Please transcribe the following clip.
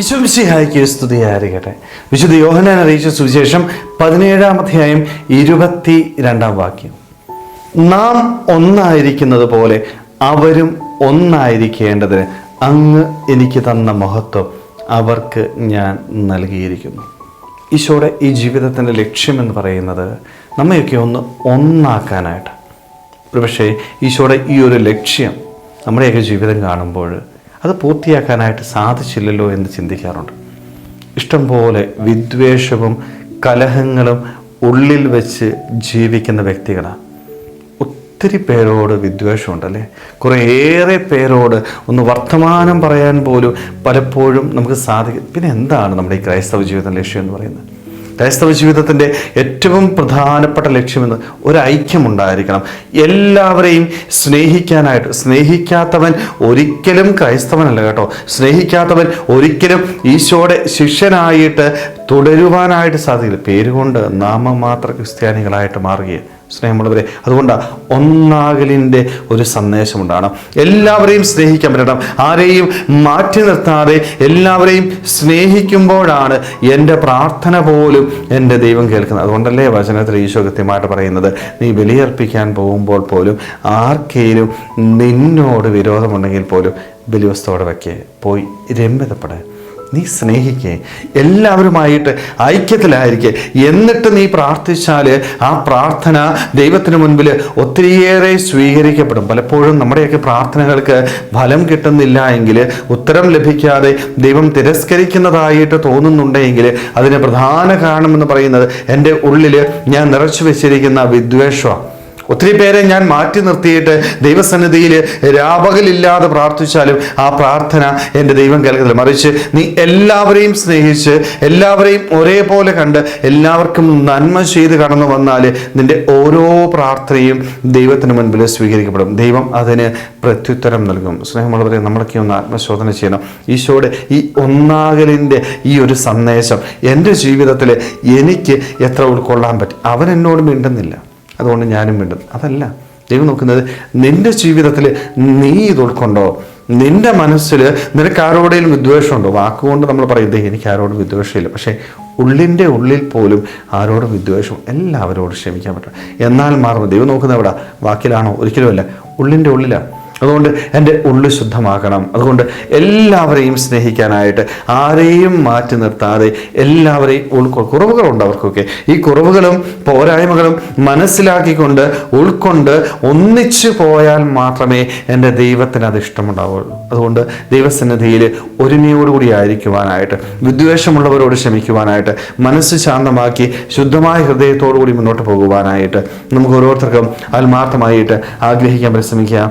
വിശ്വംസിഹായിക്ക് സ്തുതിയായിരിക്കട്ടെ. വിശുദ്ധ യോഹനാൻ അറിയിച്ച സുവിശേഷം പതിനേഴാം അധ്യായം ഇരുപത്തി രണ്ടാം വാക്യം. നാം ഒന്നായിരിക്കുന്നത് പോലെ അവരും ഒന്നായിരിക്കേണ്ടതിന് അങ്ങ് എനിക്ക് തന്ന മഹത്വം അവർക്ക് ഞാൻ നൽകിയിരിക്കുന്നു. ഈശോയുടെ ഈ ജീവിതത്തിന്റെ ലക്ഷ്യമെന്ന് പറയുന്നത് നമ്മയൊക്കെ ഒന്ന് ഒന്നാക്കാനായിട്ട്. ഒരുപക്ഷേ ഈശോയുടെ ഈ ഒരു ലക്ഷ്യം നമ്മുടെയൊക്കെ ജീവിതം കാണുമ്പോൾ അത് പൂർത്തിയാക്കാനായിട്ട് സാധിച്ചില്ലല്ലോ എന്ന് ചിന്തിക്കാറുണ്ട്. ഇഷ്ടംപോലെ വിദ്വേഷവും കലഹങ്ങളും ഉള്ളിൽ വെച്ച് ജീവിക്കുന്ന വ്യക്തികളാണ് ഒത്തിരി പേരോട് വിദ്വേഷമുണ്ടല്ലേ? കുറേയേറെ പേരോട് ഒന്ന് വർത്തമാനം പറയാൻ പോലും പലപ്പോഴും നമുക്ക് സാധിക്കും പിന്നെ എന്താണ് നമ്മുടെ ഈ ക്രൈസ്തവ ജീവിതം ലക്ഷ്യം എന്ന് പറയുന്നത്? ക്രൈസ്തവ ജീവിതത്തിന്റെ ഏറ്റവും പ്രധാനപ്പെട്ട ലക്ഷ്യമെന്ന് ഒരു ഐക്യമുണ്ടായിരിക്കണം. എല്ലാവരെയും സ്നേഹിക്കാനായിട്ട് സ്നേഹിക്കാത്തവൻ ഒരിക്കലും ക്രൈസ്തവനല്ല കേട്ടോ. സ്നേഹിക്കാത്തവൻ ഒരിക്കലും ഈശോയുടെ ശിഷ്യനായിട്ട് തുടരുവാനായിട്ട് സാധിക്കില്ല. പേരുകൊണ്ട് നാമം മാത്രം ക്രിസ്ത്യാനികളായിട്ട് മാറുകയാണ്. സ്നേഹമുള്ളവരെ അതുകൊണ്ടാണ് ഒന്നാകലിന്റെ ഒരു സന്ദേശമുണ്ടാണ് എല്ലാവരെയും സ്നേഹിക്കാൻ പറ്റണം. ആരെയും മാറ്റി നിർത്താതെ എല്ലാവരെയും സ്നേഹിക്കുമ്പോഴാണ് എന്റെ പ്രാർത്ഥന പോലും എന്റെ ദൈവം കേൾക്കുന്നത്. അതുകൊണ്ടല്ലേ വചനത്തിൽ ഈശോ കൃത്യമായിട്ട് പറയുന്നത് നീ ബലിയർപ്പിക്കാൻ പോകുമ്പോൾ പോലും ആർക്കേലും നിന്നോട് വിരോധമുണ്ടെങ്കിൽ പോലും ബലിവസ്തോടെ വയ്ക്കേ. പോയി രമ്യതപ്പെടേ. നീ സ്നേഹിക്കേ എല്ലാവരുമായിട്ട് ഐക്യത്തിലായിരിക്കേ. എന്നിട്ട് നീ പ്രാർത്ഥിച്ചാൽ ആ പ്രാർത്ഥന ദൈവത്തിന് മുൻപിൽ ഒത്തിരിയേറെ സ്വീകരിക്കപ്പെടും. പലപ്പോഴും നമ്മുടെയൊക്കെ പ്രാർത്ഥനകൾക്ക് ഫലം കിട്ടുന്നില്ല എങ്കിൽ ഉത്തരം ലഭിക്കാതെ ദൈവം തിരസ്കരിക്കുന്നതായിട്ട് തോന്നുന്നുണ്ടെങ്കിൽ അതിന് പ്രധാന കാരണമെന്ന് പറയുന്നത് എന്റെ ഉള്ളിൽ ഞാൻ നിറച്ചു വെച്ചിരിക്കുന്ന വിദ്വേഷമാണ്. ഒത്തിരി പേരെ ഞാൻ മാറ്റി നിർത്തിയിട്ട് ദൈവസന്നിധിയിൽ രാപകലില്ലാതെ പ്രാർത്ഥിച്ചാലും ആ പ്രാർത്ഥന എന്റെ ദൈവം കേൾക്കത്തില്ല. മറിച്ച് നീ എല്ലാവരെയും സ്നേഹിച്ച് എല്ലാവരെയും ഒരേപോലെ കണ്ട് എല്ലാവർക്കും നന്മ ചെയ്ത് കടന്നു വന്നാൽ നിന്റെ ഓരോ പ്രാർത്ഥനയും ദൈവത്തിന് മുൻപിൽ സ്വീകരിക്കപ്പെടും. ദൈവം അതിന് പ്രത്യുത്തരം നൽകും. സ്നേഹമുള്ളവരെ നമ്മളൊക്കെ ഒന്ന് ആത്മശോധന ചെയ്യണം. ഈശോയുടെ ഈ ഒന്നാകലിന്റെ ഈ ഒരു സന്ദേശം എന്റെ ജീവിതത്തിൽ എനിക്ക് എത്ര ഉൾക്കൊള്ളാൻ പറ്റും? അവൻ എന്നോട് മിണ്ടുന്നില്ല. അതുകൊണ്ട് ഞാനും വീണ്ടും അതല്ല ദൈവം നോക്കുന്നത് നിന്റെ ജീവിതത്തിൽ നീ ഇത് ഉൾക്കൊണ്ടോ നിന്റെ മനസ്സിൽ നിനക്ക് ആരോടെങ്കിലും വിദ്വേഷമുണ്ടോ? വാക്കുകൊണ്ട് നമ്മൾ പറയുന്നത് "ദേ, എനിക്ക് ആരോടും വിദ്വേഷമില്ല. പക്ഷേ ഉള്ളിന്റെ ഉള്ളിൽ പോലും ആരോടും വിദ്വേഷം എല്ലാവരോടും ക്ഷമിക്കാൻ പറ്റും എന്നാൽ മാറും ദൈവം നോക്കുന്നത് എവിടെ? വാക്കിലാണോ? ഒരിക്കലുമല്ല. ഉള്ളിന്റെ ഉള്ളിലാണ് അതുകൊണ്ട് എന്റെ ഉള്ളു ശുദ്ധമാക്കണം. അതുകൊണ്ട് എല്ലാവരെയും സ്നേഹിക്കാനായിട്ട് ആരെയും മാറ്റി നിർത്താതെ എല്ലാവരെയും ഉൾക്കൊ കുറവുകളുണ്ട് അവർക്കൊക്കെ ഈ കുറവുകളും പോരായ്മകളും മനസ്സിലാക്കിക്കൊണ്ട് ഉൾക്കൊണ്ട് ഒന്നിച്ചു പോയാൽ മാത്രമേ എന്റെ ദൈവത്തിന് അത് ഇഷ്ടമുണ്ടാവുള്ളൂ. അതുകൊണ്ട് ദൈവസന്നിധിയിൽ ഒരുമയോടുകൂടി ആയിരിക്കുവാനായിട്ട് വിദ്വേഷമുള്ളവരോട് ക്ഷമിക്കുവാനായിട്ട് മനസ്സ് ശാന്തമാക്കി ശുദ്ധമായ ഹൃദയത്തോടുകൂടി മുന്നോട്ട് പോകുവാനായിട്ട് നമുക്ക് ഓരോരുത്തർക്കും ആത്മാർത്ഥമായിട്ട് ആഗ്രഹിക്കാൻ പരിശ്രമിക്കാം.